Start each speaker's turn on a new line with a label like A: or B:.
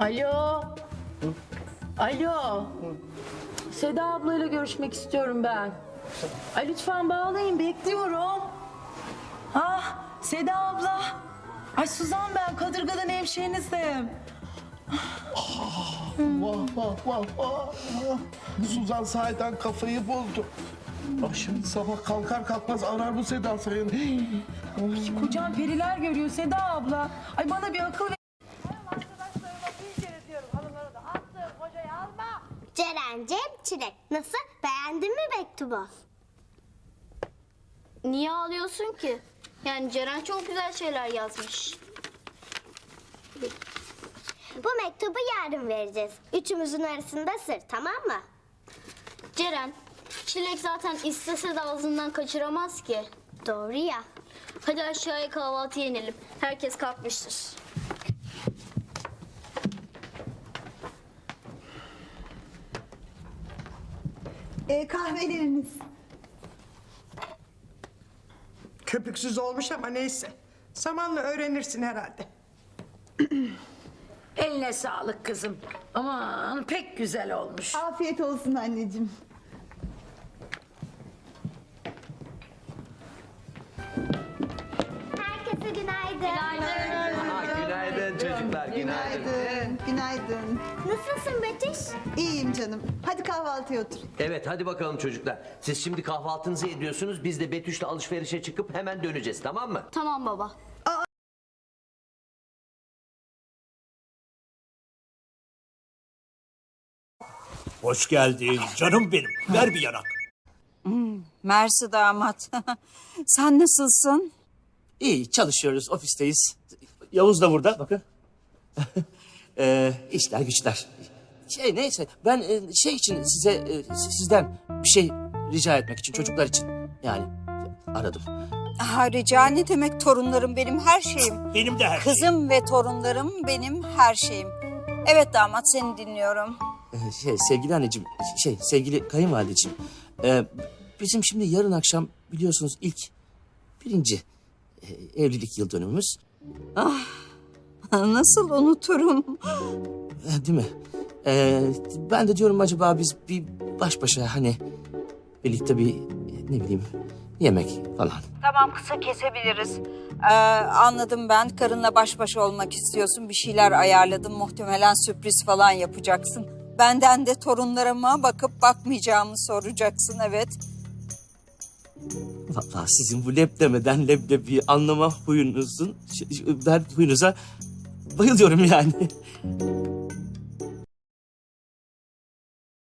A: Alo. Alo. Seda ablayla görüşmek istiyorum ben. Ay lütfen bağlayın bekliyorum. Ah Seda abla. Ay Suzan ben Kadırga'dan hemşehrinizim.
B: Vah vah vah vah. Bu Suzan sahiden kafayı buldu. Ah şimdi sabah kalkar kalkmaz arar bu Seda Sayın.
A: Kocam periler görüyor Seda abla. Ay bana bir akıl ver.
C: Ceren, Cem, Çilek. Nasıl? Beğendin mi mektubu?
D: Niye ağlıyorsun ki? Yani Ceren çok güzel şeyler yazmış.
C: Bu mektubu yarın vereceğiz. Üçümüzün arasında sır, tamam mı?
D: Ceren, Çilek zaten istese de ağzından kaçıramaz ki.
C: Doğru ya.
D: Hadi aşağıya kahvaltı yenelim. Herkes kalkmıştır.
E: E, kahveleriniz.
F: Köpüksüz olmuş ama neyse. Zamanla öğrenirsin herhalde.
G: Eline sağlık kızım. Aman pek güzel olmuş.
E: Afiyet olsun anneciğim.
C: Herkese günaydın.
H: Günaydın çocuklar, günaydın.
E: Günaydın. Günaydın.
C: Nasılsın Betüş?
E: İyiyim canım. Hadi kahvaltıya otur.
H: Evet hadi bakalım çocuklar. Siz şimdi kahvaltınızı ediyorsunuz. Biz de Betüş'le alışverişe çıkıp hemen döneceğiz tamam mı?
D: Tamam baba.
I: Hoş geldin canım benim. Ver bir yanak.
J: Mersi damat. Sen nasılsın?
I: İyi çalışıyoruz ofisteyiz. Yavuz da burada bakın. ee, işler güçler. Şey neyse ben e, şey için size e, sizden bir şey rica etmek için çocuklar için yani aradım.
J: Ha, rica ne demek torunlarım benim her şeyim.
I: Benim de her şeyim.
J: Kızım ve torunlarım benim her şeyim. Evet damat seni dinliyorum.
I: Ee, şey sevgili anneciğim şey sevgili kayınvalideciğim. e, bizim şimdi yarın akşam biliyorsunuz ilk birinci e, evlilik yıl dönümümüz.
J: Nasıl unuturum?
I: E, Değil mi? Ee, ben de diyorum acaba biz bir baş başa hani birlikte bir ne bileyim yemek falan.
J: Tamam kısa kesebiliriz. Ee, anladım ben. Karınla baş başa olmak istiyorsun. Bir şeyler ayarladım. Muhtemelen sürpriz falan yapacaksın. Benden de torunlarıma bakıp bakmayacağımı soracaksın evet.
I: Vallahi sizin bu leb demeden leblebi anlama huyunuzun ben huyunuza bayılıyorum yani.